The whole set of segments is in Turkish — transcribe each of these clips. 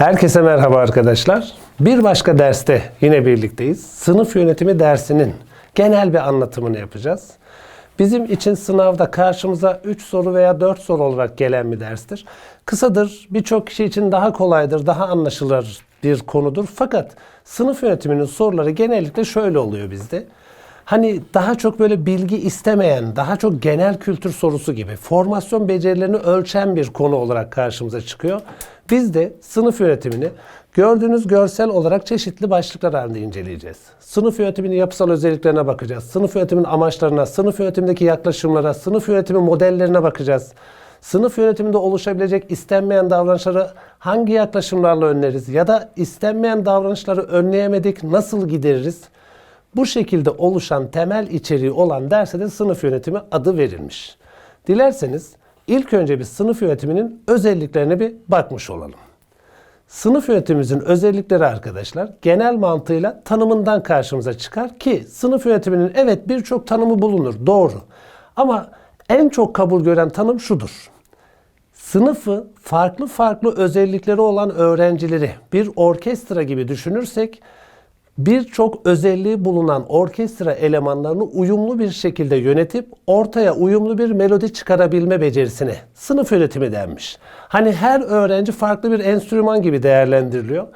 Herkese merhaba arkadaşlar. Bir başka derste yine birlikteyiz. Sınıf yönetimi dersinin genel bir anlatımını yapacağız. Bizim için sınavda karşımıza 3 soru veya 4 soru olarak gelen bir derstir. Kısadır, birçok kişi için daha kolaydır, daha anlaşılır bir konudur. Fakat sınıf yönetiminin soruları genellikle şöyle oluyor bizde. Hani daha çok böyle bilgi istemeyen, daha çok genel kültür sorusu gibi formasyon becerilerini ölçen bir konu olarak karşımıza çıkıyor. Biz de sınıf yönetimini gördüğünüz görsel olarak çeşitli başlıklar halinde inceleyeceğiz. Sınıf yönetiminin yapısal özelliklerine bakacağız. Sınıf yönetiminin amaçlarına, sınıf yönetimindeki yaklaşımlara, sınıf yönetimi modellerine bakacağız. Sınıf yönetiminde oluşabilecek istenmeyen davranışları hangi yaklaşımlarla önleriz ya da istenmeyen davranışları önleyemedik nasıl gideririz? Bu şekilde oluşan temel içeriği olan derse de sınıf yönetimi adı verilmiş. Dilerseniz ilk önce bir sınıf yönetiminin özelliklerine bir bakmış olalım. Sınıf yönetimimizin özellikleri arkadaşlar genel mantığıyla tanımından karşımıza çıkar ki sınıf yönetiminin evet birçok tanımı bulunur doğru. Ama en çok kabul gören tanım şudur. Sınıfı farklı farklı özellikleri olan öğrencileri bir orkestra gibi düşünürsek birçok özelliği bulunan orkestra elemanlarını uyumlu bir şekilde yönetip ortaya uyumlu bir melodi çıkarabilme becerisine sınıf yönetimi denmiş. Hani her öğrenci farklı bir enstrüman gibi değerlendiriliyor.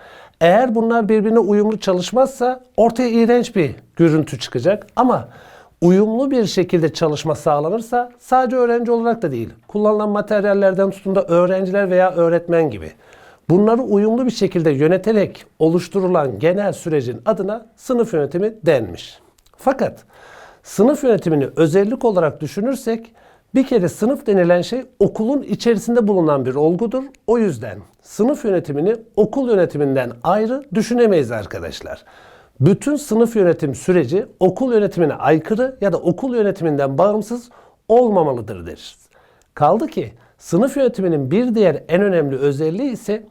Eğer bunlar birbirine uyumlu çalışmazsa ortaya iğrenç bir görüntü çıkacak ama uyumlu bir şekilde çalışma sağlanırsa sadece öğrenci olarak da değil, kullanılan materyallerden tutun da öğrenciler veya öğretmen gibi Bunları uyumlu bir şekilde yöneterek oluşturulan genel sürecin adına sınıf yönetimi denmiş. Fakat sınıf yönetimini özellik olarak düşünürsek bir kere sınıf denilen şey okulun içerisinde bulunan bir olgudur. O yüzden sınıf yönetimini okul yönetiminden ayrı düşünemeyiz arkadaşlar. Bütün sınıf yönetim süreci okul yönetimine aykırı ya da okul yönetiminden bağımsız olmamalıdır deriz. Kaldı ki sınıf yönetiminin bir diğer en önemli özelliği ise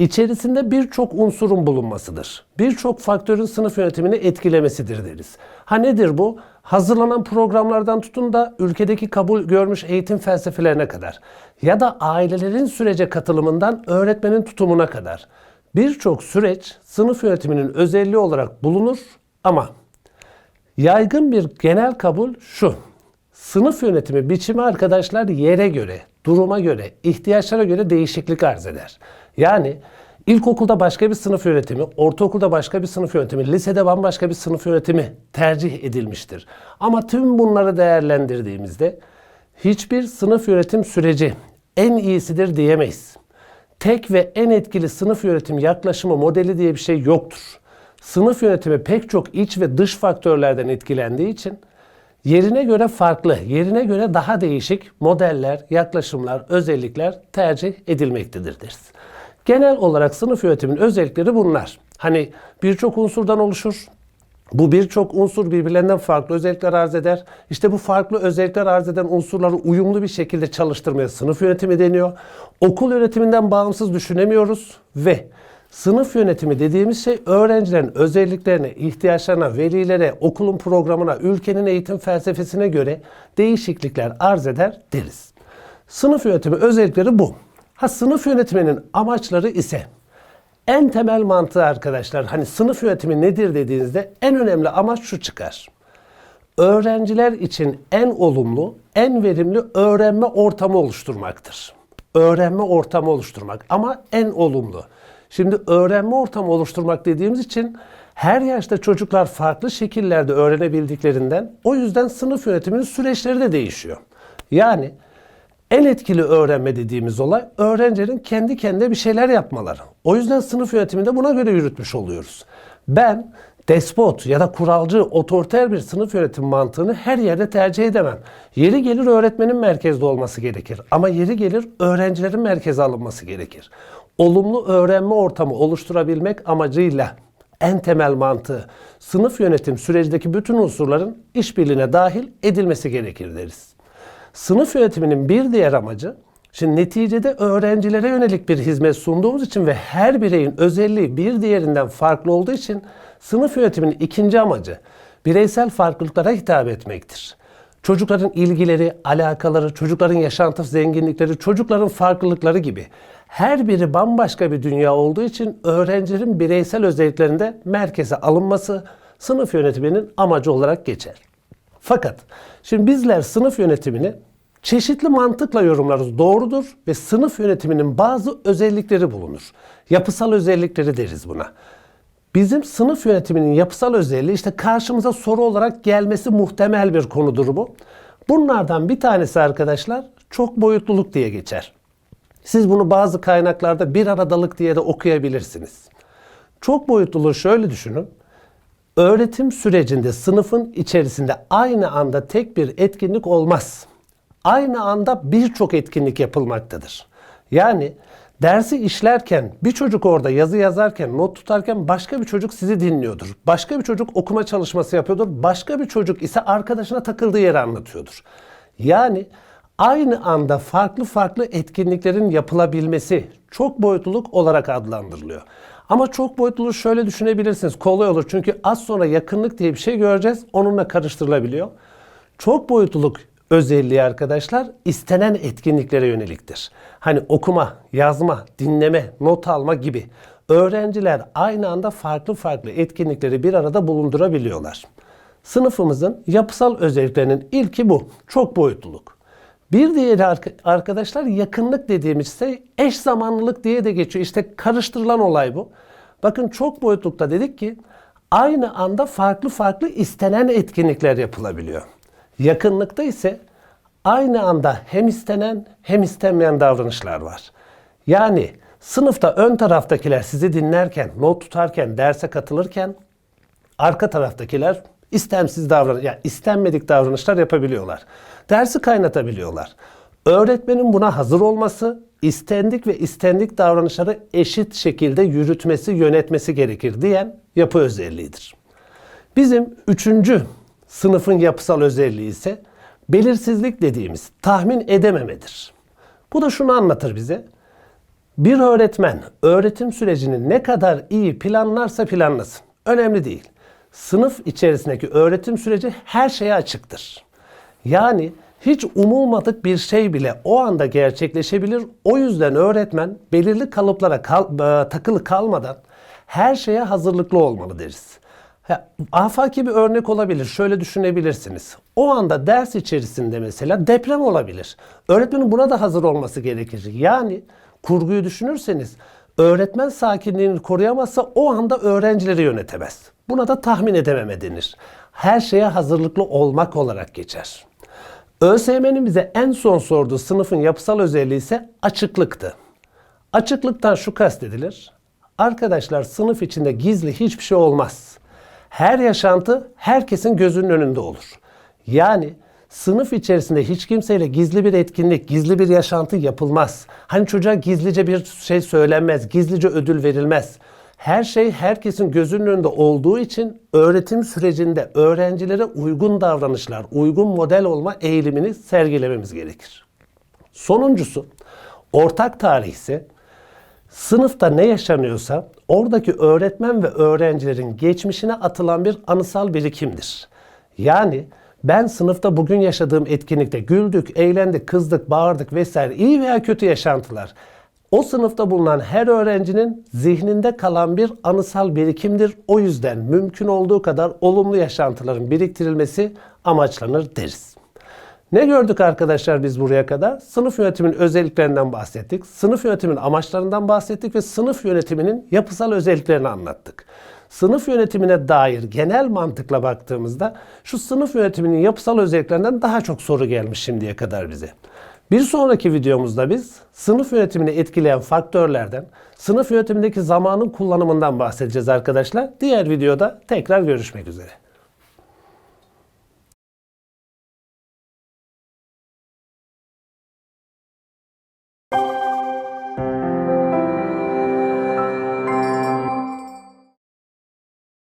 içerisinde birçok unsurun bulunmasıdır. Birçok faktörün sınıf yönetimini etkilemesidir deriz. Ha nedir bu? Hazırlanan programlardan tutun da ülkedeki kabul görmüş eğitim felsefelerine kadar ya da ailelerin sürece katılımından öğretmenin tutumuna kadar birçok süreç sınıf yönetiminin özelliği olarak bulunur ama yaygın bir genel kabul şu. Sınıf yönetimi biçimi arkadaşlar yere göre, duruma göre, ihtiyaçlara göre değişiklik arz eder. Yani ilkokulda başka bir sınıf yönetimi, ortaokulda başka bir sınıf yönetimi, lisede bambaşka bir sınıf yönetimi tercih edilmiştir. Ama tüm bunları değerlendirdiğimizde hiçbir sınıf yönetim süreci en iyisidir diyemeyiz. Tek ve en etkili sınıf yönetim yaklaşımı modeli diye bir şey yoktur. Sınıf yönetimi pek çok iç ve dış faktörlerden etkilendiği için yerine göre farklı, yerine göre daha değişik modeller, yaklaşımlar, özellikler tercih edilmektedir deriz. Genel olarak sınıf yönetiminin özellikleri bunlar. Hani birçok unsurdan oluşur. Bu birçok unsur birbirlerinden farklı özellikler arz eder. İşte bu farklı özellikler arz eden unsurları uyumlu bir şekilde çalıştırmaya sınıf yönetimi deniyor. Okul yönetiminden bağımsız düşünemiyoruz ve Sınıf yönetimi dediğimiz şey öğrencilerin özelliklerine, ihtiyaçlarına, velilere, okulun programına, ülkenin eğitim felsefesine göre değişiklikler arz eder deriz. Sınıf yönetimi özellikleri bu. Ha sınıf yönetiminin amaçları ise en temel mantığı arkadaşlar hani sınıf yönetimi nedir dediğinizde en önemli amaç şu çıkar. Öğrenciler için en olumlu, en verimli öğrenme ortamı oluşturmaktır. Öğrenme ortamı oluşturmak ama en olumlu. Şimdi öğrenme ortamı oluşturmak dediğimiz için her yaşta çocuklar farklı şekillerde öğrenebildiklerinden o yüzden sınıf yönetiminin süreçleri de değişiyor. Yani en etkili öğrenme dediğimiz olay öğrencilerin kendi kendine bir şeyler yapmaları. O yüzden sınıf yönetiminde buna göre yürütmüş oluyoruz. Ben despot ya da kuralcı, otoriter bir sınıf yönetim mantığını her yerde tercih edemem. Yeri gelir öğretmenin merkezde olması gerekir. Ama yeri gelir öğrencilerin merkeze alınması gerekir. Olumlu öğrenme ortamı oluşturabilmek amacıyla en temel mantığı sınıf yönetim sürecindeki bütün unsurların işbirliğine dahil edilmesi gerekir deriz. Sınıf yönetiminin bir diğer amacı Şimdi neticede öğrencilere yönelik bir hizmet sunduğumuz için ve her bireyin özelliği bir diğerinden farklı olduğu için sınıf yönetiminin ikinci amacı bireysel farklılıklara hitap etmektir. Çocukların ilgileri, alakaları, çocukların yaşantı zenginlikleri, çocukların farklılıkları gibi her biri bambaşka bir dünya olduğu için öğrencilerin bireysel özelliklerinde merkeze alınması sınıf yönetiminin amacı olarak geçer. Fakat şimdi bizler sınıf yönetimini çeşitli mantıkla yorumlarız. Doğrudur ve sınıf yönetiminin bazı özellikleri bulunur. Yapısal özellikleri deriz buna. Bizim sınıf yönetiminin yapısal özelliği işte karşımıza soru olarak gelmesi muhtemel bir konudur bu. Bunlardan bir tanesi arkadaşlar çok boyutluluk diye geçer. Siz bunu bazı kaynaklarda bir aradalık diye de okuyabilirsiniz. Çok boyutluluğu şöyle düşünün. Öğretim sürecinde sınıfın içerisinde aynı anda tek bir etkinlik olmaz. Aynı anda birçok etkinlik yapılmaktadır. Yani dersi işlerken bir çocuk orada yazı yazarken, not tutarken başka bir çocuk sizi dinliyordur. Başka bir çocuk okuma çalışması yapıyordur. Başka bir çocuk ise arkadaşına takıldığı yeri anlatıyordur. Yani aynı anda farklı farklı etkinliklerin yapılabilmesi çok boyutluluk olarak adlandırılıyor. Ama çok boyutluluğu şöyle düşünebilirsiniz. Kolay olur çünkü az sonra yakınlık diye bir şey göreceğiz. Onunla karıştırılabiliyor. Çok boyutluluk özelliği arkadaşlar istenen etkinliklere yöneliktir. Hani okuma, yazma, dinleme, not alma gibi öğrenciler aynı anda farklı farklı etkinlikleri bir arada bulundurabiliyorlar. Sınıfımızın yapısal özelliklerinin ilki bu. Çok boyutluluk. Bir diğeri arkadaşlar yakınlık dediğimiz şey eş zamanlılık diye de geçiyor. İşte karıştırılan olay bu. Bakın çok boyutlukta dedik ki aynı anda farklı farklı istenen etkinlikler yapılabiliyor. Yakınlıkta ise aynı anda hem istenen hem istenmeyen davranışlar var. Yani sınıfta ön taraftakiler sizi dinlerken, not tutarken, derse katılırken arka taraftakiler istemsiz davranış, yani istenmedik davranışlar yapabiliyorlar. Dersi kaynatabiliyorlar. Öğretmenin buna hazır olması, istendik ve istendik davranışları eşit şekilde yürütmesi, yönetmesi gerekir diyen yapı özelliğidir. Bizim üçüncü sınıfın yapısal özelliği ise belirsizlik dediğimiz tahmin edememedir. Bu da şunu anlatır bize. Bir öğretmen öğretim sürecini ne kadar iyi planlarsa planlasın. Önemli değil. Sınıf içerisindeki öğretim süreci her şeye açıktır. Yani hiç umulmadık bir şey bile o anda gerçekleşebilir. O yüzden öğretmen belirli kalıplara kal, e, takılı kalmadan her şeye hazırlıklı olmalı deriz. Ha, afaki bir örnek olabilir. Şöyle düşünebilirsiniz. O anda ders içerisinde mesela deprem olabilir. Öğretmenin buna da hazır olması gerekir. Yani kurguyu düşünürseniz öğretmen sakinliğini koruyamazsa o anda öğrencileri yönetemez. Buna da tahmin edememe denir. Her şeye hazırlıklı olmak olarak geçer. ÖSYM'nin bize en son sorduğu sınıfın yapısal özelliği ise açıklıktı. Açıklıktan şu kastedilir. Arkadaşlar sınıf içinde gizli hiçbir şey olmaz. Her yaşantı herkesin gözünün önünde olur. Yani sınıf içerisinde hiç kimseyle gizli bir etkinlik, gizli bir yaşantı yapılmaz. Hani çocuğa gizlice bir şey söylenmez, gizlice ödül verilmez. Her şey herkesin gözünün önünde olduğu için öğretim sürecinde öğrencilere uygun davranışlar, uygun model olma eğilimini sergilememiz gerekir. Sonuncusu, ortak tarih ise sınıfta ne yaşanıyorsa oradaki öğretmen ve öğrencilerin geçmişine atılan bir anısal birikimdir. Yani ben sınıfta bugün yaşadığım etkinlikte güldük, eğlendik, kızdık, bağırdık vesaire iyi veya kötü yaşantılar o sınıfta bulunan her öğrencinin zihninde kalan bir anısal birikimdir. O yüzden mümkün olduğu kadar olumlu yaşantıların biriktirilmesi amaçlanır deriz. Ne gördük arkadaşlar biz buraya kadar? Sınıf yönetiminin özelliklerinden bahsettik. Sınıf yönetiminin amaçlarından bahsettik ve sınıf yönetiminin yapısal özelliklerini anlattık. Sınıf yönetimine dair genel mantıkla baktığımızda şu sınıf yönetiminin yapısal özelliklerinden daha çok soru gelmiş şimdiye kadar bize. Bir sonraki videomuzda biz sınıf yönetimini etkileyen faktörlerden, sınıf yönetimindeki zamanın kullanımından bahsedeceğiz arkadaşlar. Diğer videoda tekrar görüşmek üzere.